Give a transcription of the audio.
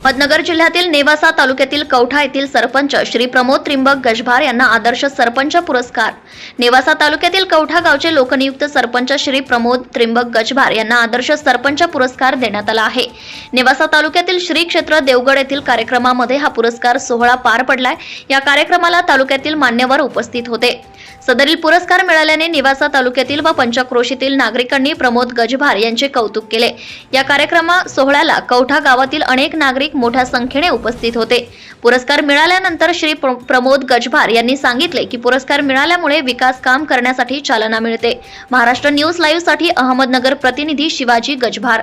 पदनगर जिल्ह्यातील नेवासा तालुक्यातील कवठा येथील सरपंच श्री प्रमोद त्रिंबक गजभार यांना आदर्श सरपंच पुरस्कार. नेवासा तालुक्यातील कवठा गावचे लोकनियुक्त सरपंच श्री प्रमोद त्रिंबक गजभार यांना आदर्श सरपंच पुरस्कार देण्यात आला आहे. नेवासा तालुक्यातील श्री क्षेत्र देवगड येथील कार्यक्रमामध्ये हा पुरस्कार सोहळा पार पडलाय. या कार्यक्रमाला तालुक्यातील मान्यवर उपस्थित होते. सदरील पुरस्कार मिळाल्याने निवासा तालुक्यातील व पंचक्रोशीतील नागरिकांनी प्रमोद गजभार यांचे कौतुक केले. या कार्यक्रमा सोहळ्याला कवठा गावातील अनेक नागरिक मोठ्या संख्येने उपस्थित होते. पुरस्कार मिळाल्यानंतर श्री प्रमोद गजभार यांनी सांगितले की पुरस्कार मिळाल्यामुळे विकास काम करण्यासाठी चालना मिळते. महाराष्ट्र न्यूज लाईव्हसाठी अहमदनगर प्रतिनिधी शिवाजी गजभार.